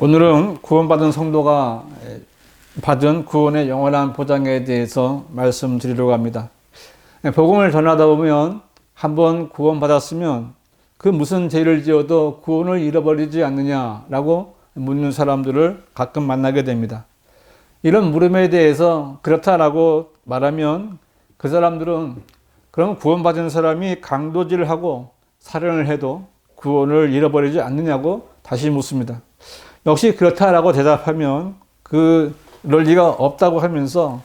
오늘은 구원받은 성도가 받은 구원의 영원한 보장에 대해서 말씀드리려고 합니다. 복음을 전하다 보면 한번 구원받았으면 그 무슨 죄를 지어도 구원을 잃어버리지 않느냐라고 묻는 사람들을 가끔 만나게 됩니다. 이런 물음에 대해서 그렇다라고 말하면 그 사람들은 그럼 구원받은 사람이 강도질을 하고 살인을 해도 구원을 잃어버리지 않느냐고 다시 묻습니다. 역시 그렇다라고 대답하면 그 논리가 없다고 하면서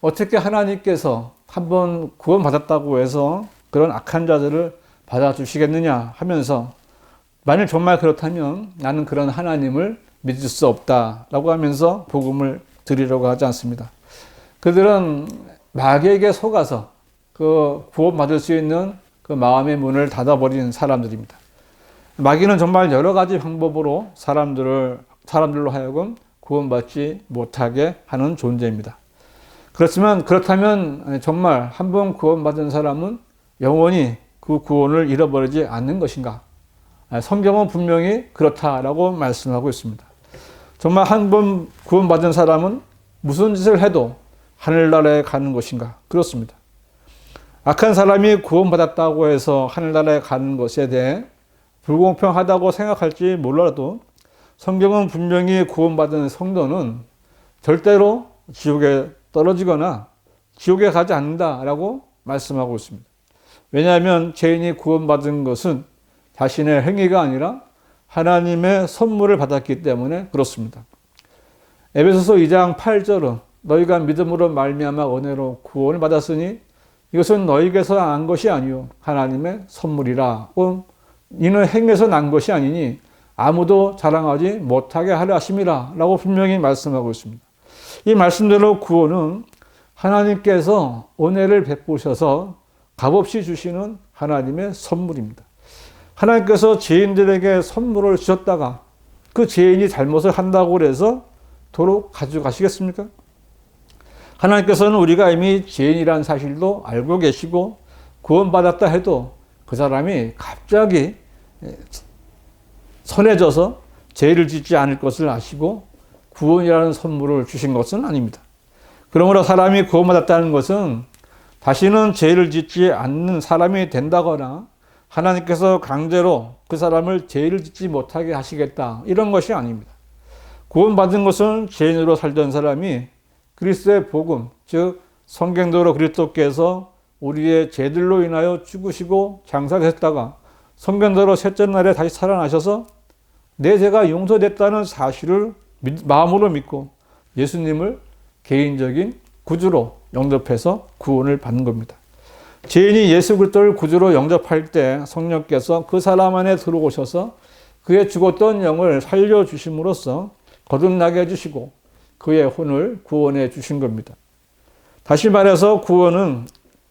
어떻게 하나님께서 한번 구원받았다고 해서 그런 악한 자들을 받아주시겠느냐 하면서 만일 정말 그렇다면 나는 그런 하나님을 믿을 수 없다라고 하면서 복음을 드리려고 하지 않습니다. 그들은 마귀에게 속아서 그 구원받을 수 있는 그 마음의 문을 닫아버린 사람들입니다. 마귀는 정말 여러 가지 방법으로 사람들을 사람들로 하여금 구원받지 못하게 하는 존재입니다. 그렇지만 그렇다면 정말 한 번 구원받은 사람은 영원히 그 구원을 잃어버리지 않는 것인가? 성경은 분명히 그렇다라고 말씀하고 있습니다. 정말 한 번 구원받은 사람은 무슨 짓을 해도 하늘나라에 가는 것인가? 그렇습니다. 악한 사람이 구원받았다고 해서 하늘나라에 가는 것에 대해 불공평하다고 생각할지 몰라도 성경은 분명히 구원받은 성도는 절대로 지옥에 떨어지거나 지옥에 가지 않는다라고 말씀하고 있습니다. 왜냐하면 죄인이 구원받은 것은 자신의 행위가 아니라 하나님의 선물을 받았기 때문에 그렇습니다. 에베소서 2장 8절은 너희가 믿음으로 말미암아 은혜로 구원을 받았으니 이것은 너희에게서 난 것이 아니요 하나님의 선물이라. 이는 행에서 난 것이 아니니 아무도 자랑하지 못하게 하려 하심이라 라고 분명히 말씀하고 있습니다. 이 말씀대로 구원은 하나님께서 은혜를 베푸셔서 값없이 주시는 하나님의 선물입니다. 하나님께서 죄인들에게 선물을 주셨다가 그 죄인이 잘못을 한다고 해서 도로 가져가시겠습니까? 하나님께서는 우리가 이미 죄인이라는 사실도 알고 계시고 구원받았다 해도 그 사람이 갑자기 선해져서 죄를 짓지 않을 것을 아시고 구원이라는 선물을 주신 것은 아닙니다. 그러므로 사람이 구원받았다는 것은 다시는 죄를 짓지 않는 사람이 된다거나 하나님께서 강제로 그 사람을 죄를 짓지 못하게 하시겠다 이런 것이 아닙니다. 구원받은 것은 죄인으로 살던 사람이 그리스도의 복음 즉 성경대로 그리스도께서 우리의 죄들로 인하여 죽으시고 장사되셨다가 성경대로 셋째 날에 다시 살아나셔서 내 죄가 용서됐다는 사실을 마음으로 믿고 예수님을 개인적인 구주로 영접해서 구원을 받는 겁니다. 죄인이 예수 그리스도를 구주로 영접할 때 성령께서 그 사람 안에 들어오셔서 그의 죽었던 영을 살려 주심으로써 거듭나게 해 주시고 그의 혼을 구원해 주신 겁니다. 다시 말해서 구원은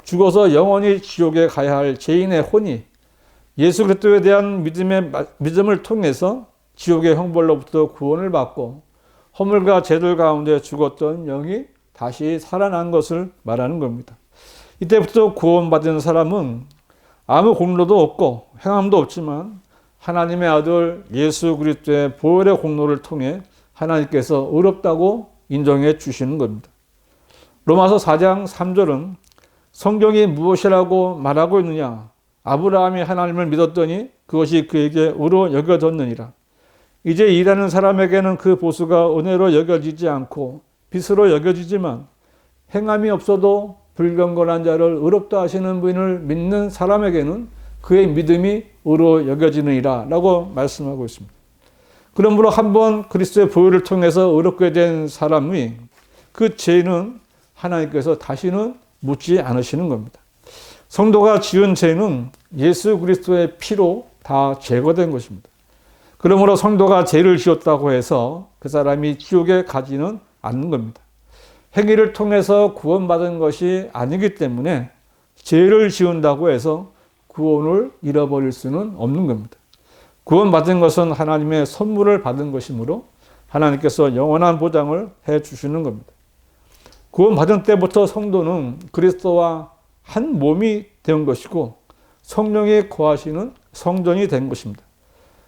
죽어서 영원히 지옥에 가야 할 죄인의 혼이 예수 그리스도에 대한 믿음의 믿음을 통해서 지옥의 형벌로부터 구원을 받고 허물과 죄들 가운데 죽었던 영이 다시 살아난 것을 말하는 겁니다. 이때부터 구원받은 사람은 아무 공로도 없고 행함도 없지만 하나님의 아들 예수 그리스도의 보혈의 공로를 통해 하나님께서 의롭다고 인정해 주시는 겁니다. 로마서 4장 3절은 성경이 무엇이라고 말하고 있느냐? 아브라함이 하나님을 믿었더니 그것이 그에게 의로 여겨졌느니라. 이제 일하는 사람에게는 그 보수가 은혜로 여겨지지 않고 빛으로 여겨지지만 행함이 없어도 불경건한 자를 의롭다 하시는 분을 믿는 사람에게는 그의 믿음이 의로 여겨지느니라 라고 말씀하고 있습니다. 그러므로 한번 그리스도의 보혈을 통해서 의롭게 된 사람이 그 죄는 하나님께서 다시는 묻지 않으시는 겁니다. 성도가 지은 죄는 예수 그리스도의 피로 다 제거된 것입니다. 그러므로 성도가 죄를 지었다고 해서 그 사람이 지옥에 가지는 않는 겁니다. 행위를 통해서 구원받은 것이 아니기 때문에 죄를 지은다고 해서 구원을 잃어버릴 수는 없는 겁니다. 구원받은 것은 하나님의 선물을 받은 것이므로 하나님께서 영원한 보장을 해 주시는 겁니다. 구원받은 때부터 성도는 그리스도와 한 몸이 된 것이고 성령이 거하시는 성전이 된 것입니다.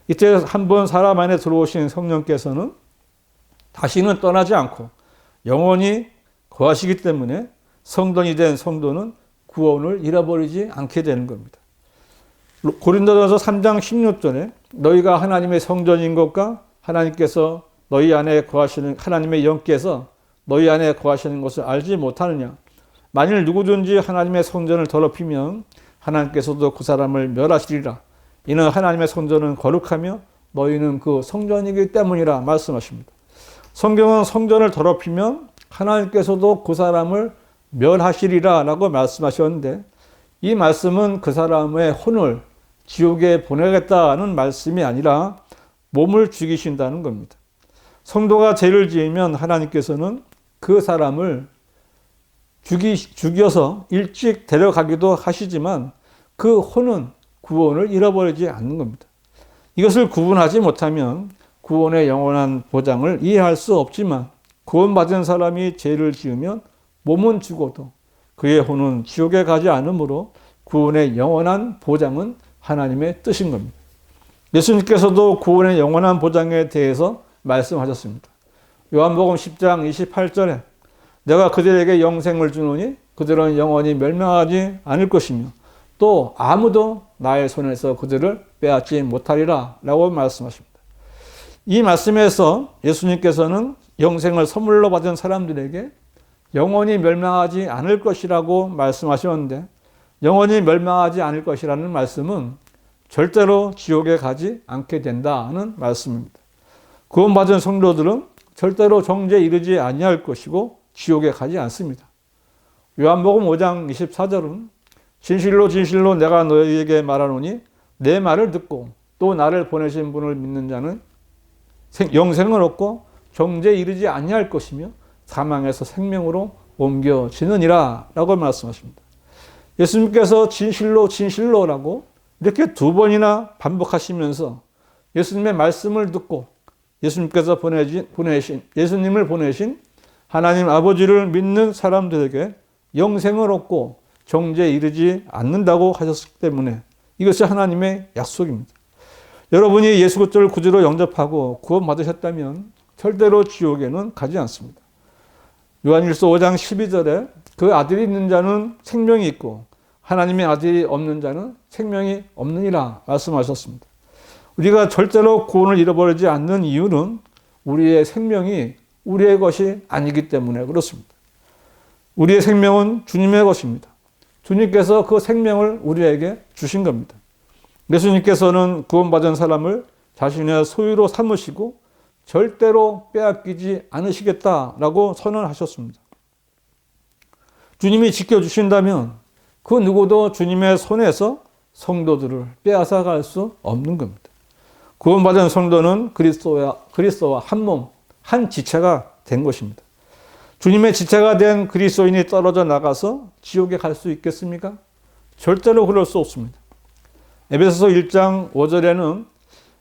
이때 한 번 사람 안에 들어오신 성령께서는 다시는 떠나지 않고 영원히 거하시기 때문에 성전이 된 성도는 구원을 잃어버리지 않게 되는 겁니다. 고린도전서 3장 16절에 너희가 하나님의 성전인 것과 하나님께서 너희 안에 거하시는 하나님의 영께서 너희 안에 거하시는 것을 알지 못하느냐 만일 누구든지 하나님의 성전을 더럽히면 하나님께서도 그 사람을 멸하시리라 이는 하나님의 성전은 거룩하며 너희는 그 성전이기 때문이라 말씀하십니다. 성경은 성전을 더럽히면 하나님께서도 그 사람을 멸하시리라 라고 말씀하셨는데 이 말씀은 그 사람의 혼을 지옥에 보내겠다는 말씀이 아니라 몸을 죽이신다는 겁니다. 성도가 죄를 지으면 하나님께서는 그 사람을 죽이, 죽여서 일찍 데려가기도 하시지만 그 혼은 구원을 잃어버리지 않는 겁니다. 이것을 구분하지 못하면 구원의 영원한 보장을 이해할 수 없지만 구원받은 사람이 죄를 지으면 몸은 죽어도 그의 혼은 지옥에 가지 않으므로 구원의 영원한 보장은 하나님의 뜻인 겁니다. 예수님께서도 구원의 영원한 보장에 대해서 말씀하셨습니다. 요한복음 10장 28절에 내가 그들에게 영생을 주노니 그들은 영원히 멸망하지 않을 것이며 또 아무도 나의 손에서 그들을 빼앗지 못하리라 라고 말씀하십니다. 이 말씀에서 예수님께서는 영생을 선물로 받은 사람들에게 영원히 멸망하지 않을 것이라고 말씀하셨는데 영원히 멸망하지 않을 것이라는 말씀은 절대로 지옥에 가지 않게 된다는 말씀입니다. 구원받은 성도들은 절대로 정죄에 이르지 아니할 것이고 지옥에 가지 않습니다. 요한복음 5장 24절은 진실로 진실로 내가 너희에게 말하노니 내 말을 듣고 또 나를 보내신 분을 믿는 자는 영생을 얻고 정죄에 이르지 아니할 것이며 사망에서 생명으로 옮겨지느니라 라고 말씀하십니다. 예수님께서 진실로 진실로라고 이렇게 두 번이나 반복하시면서 예수님의 말씀을 듣고 예수님께서 보내신, 보내신 예수님을 보내신 하나님 아버지를 믿는 사람들에게 영생을 얻고 정죄에 이르지 않는다고 하셨기 때문에 이것이 하나님의 약속입니다. 여러분이 예수 그리스도를 구주로 영접하고 구원받으셨다면 절대로 지옥에는 가지 않습니다. 요한일서 5장 12절에 그 아들이 있는 자는 생명이 있고 하나님의 아들이 없는 자는 생명이 없느니라 말씀하셨습니다. 우리가 절대로 구원을 잃어버리지 않는 이유는 우리의 생명이 우리의 것이 아니기 때문에 그렇습니다. 우리의 생명은 주님의 것입니다. 주님께서 그 생명을 우리에게 주신 겁니다. 예수님께서는 구원받은 사람을 자신의 소유로 삼으시고 절대로 빼앗기지 않으시겠다라고 선언하셨습니다. 주님이 지켜주신다면 그 누구도 주님의 손에서 성도들을 빼앗아 갈 수 없는 겁니다. 구원받은 성도는 그리스도와, 그리스도와 한 몸, 한 지체가 된 것입니다. 주님의 지체가 된 그리스도인이 떨어져 나가서 지옥에 갈 수 있겠습니까? 절대로 그럴 수 없습니다. 에베소서 1장 5절에는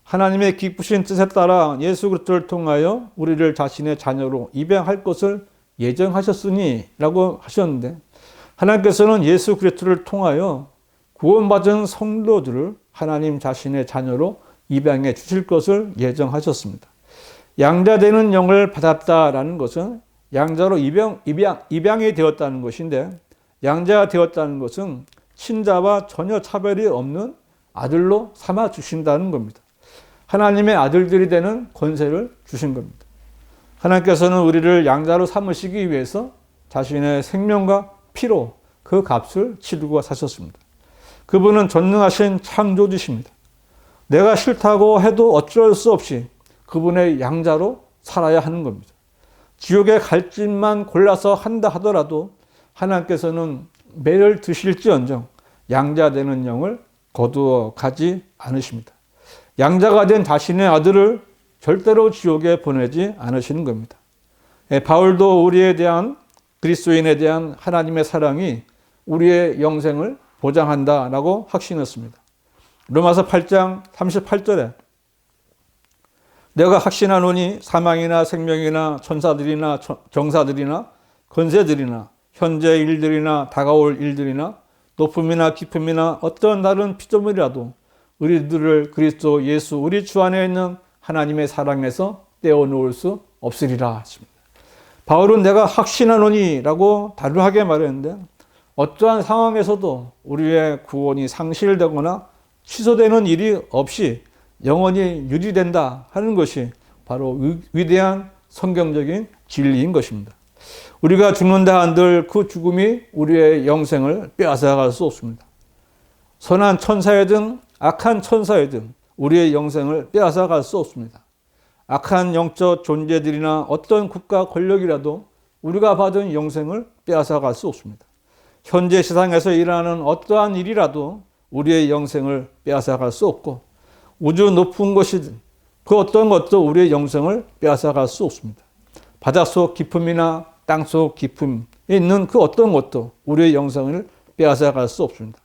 하나님의 기쁘신 뜻에 따라 예수 그리스도를 통하여 우리를 자신의 자녀로 입양할 것을 예정하셨으니라고 하셨는데 하나님께서는 예수 그리스도를 통하여 구원받은 성도들을 하나님 자신의 자녀로 입양해 주실 것을 예정하셨습니다. 양자되는 영을 받았다라는 것은 양자로 입양, 입양, 입양이 되었다는 것인데 양자가 되었다는 것은 친자와 전혀 차별이 없는 아들로 삼아 주신다는 겁니다. 하나님의 아들들이 되는 권세를 주신 겁니다. 하나님께서는 우리를 양자로 삼으시기 위해서 자신의 생명과 피로 그 값을 치르고 사셨습니다. 그분은 전능하신 창조주십니다. 내가 싫다고 해도 어쩔 수 없이 그분의 양자로 살아야 하는 겁니다. 지옥의 갈집만 골라서 한다 하더라도 하나님께서는 매를 드실지언정 양자 되는 영을 거두어 가지 않으십니다. 양자가 된 자신의 아들을 절대로 지옥에 보내지 않으시는 겁니다. 예, 바울도 우리에 대한 그리스도인에 대한 하나님의 사랑이 우리의 영생을 보장한다라고 확신했습니다. 로마서 8장 38절에 내가 확신하노니 사망이나 생명이나 천사들이나 정사들이나 권세들이나 현재 일들이나 다가올 일들이나 높음이나 깊음이나 어떤 다른 피조물이라도 우리들을 그리스도 예수 우리 주 안에 있는 하나님의 사랑에서 떼어놓을 수 없으리라 하십니다. 바울은 내가 확신하노니라고 다루하게 말했는데 어떠한 상황에서도 우리의 구원이 상실되거나 취소되는 일이 없이 영원히 유지된다 하는 것이 바로 위대한 성경적인 진리인 것입니다. 우리가 죽는다 한들 그 죽음이 우리의 영생을 빼앗아갈 수 없습니다. 선한 천사이든 악한 천사이든 우리의 영생을 빼앗아갈 수 없습니다. 악한 영적 존재들이나 어떤 국가 권력이라도 우리가 받은 영생을 빼앗아갈 수 없습니다. 현재 세상에서 일어나는 어떠한 일이라도 우리의 영생을 빼앗아갈 수 없고 우주 높은 곳이든 그 어떤 것도 우리의 영생을 빼앗아갈 수 없습니다. 바닷속 깊음이나 땅속 깊음에 있는 그 어떤 것도 우리의 영생을 빼앗아갈 수 없습니다.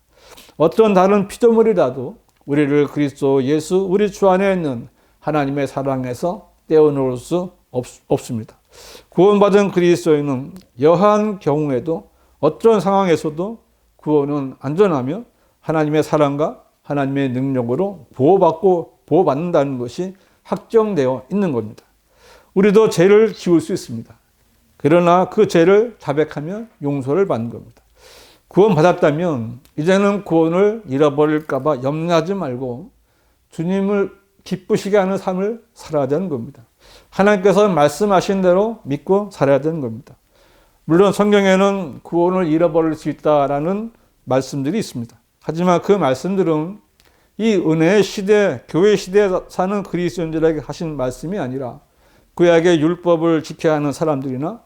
어떤 다른 피조물이라도 우리를 그리스도 예수 우리 주 안에 있는 하나님의 사랑에서 떼어놓을 수 없, 없습니다. 구원받은 그리스도인은 여한 경우에도 어떤 상황에서도 구원은 안전하며 하나님의 사랑과 하나님의 능력으로 보호받고 보호받는다는 것이 확정되어 있는 겁니다. 우리도 죄를 지을 수 있습니다. 그러나 그 죄를 자백하면 용서를 받는 겁니다. 구원받았다면 이제는 구원을 잃어버릴까봐 염려하지 말고 주님을 기쁘시게 하는 삶을 살아야 되는 겁니다. 하나님께서 말씀하신 대로 믿고 살아야 되는 겁니다. 물론 성경에는 구원을 잃어버릴 수 있다라는 말씀들이 있습니다. 하지만 그 말씀들은 이 은혜의 시대, 교회 시대에 사는 그리스도인들에게 하신 말씀이 아니라 구약의 율법을 지켜야 하는 사람들이나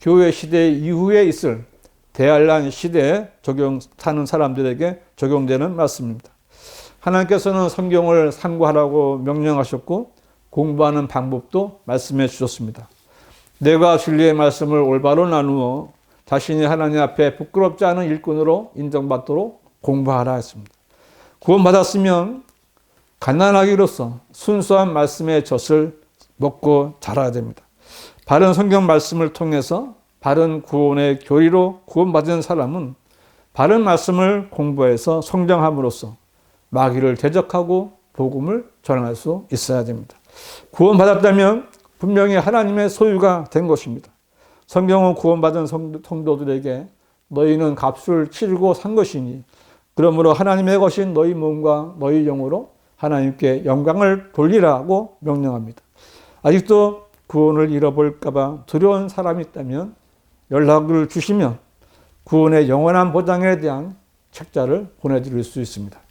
교회 시대 이후에 있을 대한란 시대에 적용 사는 사람들에게 적용되는 말씀입니다. 하나님께서는 성경을 상고하라고 명령하셨고 공부하는 방법도 말씀해 주셨습니다. 내가 진리의 말씀을 올바로 나누어 자신이 하나님 앞에 부끄럽지 않은 일꾼으로 인정받도록 공부하라 했습니다. 구원받았으면 가난하기로서 순수한 말씀의 젖을 먹고 자라야 됩니다. 바른 성경 말씀을 통해서 바른 구원의 교리로 구원받은 사람은 바른 말씀을 공부해서 성장함으로써 마귀를 대적하고 복음을 전할 수 있어야 됩니다. 구원받았다면 분명히 하나님의 소유가 된 것입니다. 성경은 구원받은 성도들에게 너희는 값을 치르고 산 것이니 그러므로 하나님의 것인 너희 몸과 너희 영으로 하나님께 영광을 돌리라고 명령합니다. 아직도 구원을 잃어볼까봐 두려운 사람이 있다면 연락을 주시면 구원의 영원한 보장에 대한 책자를 보내드릴 수 있습니다.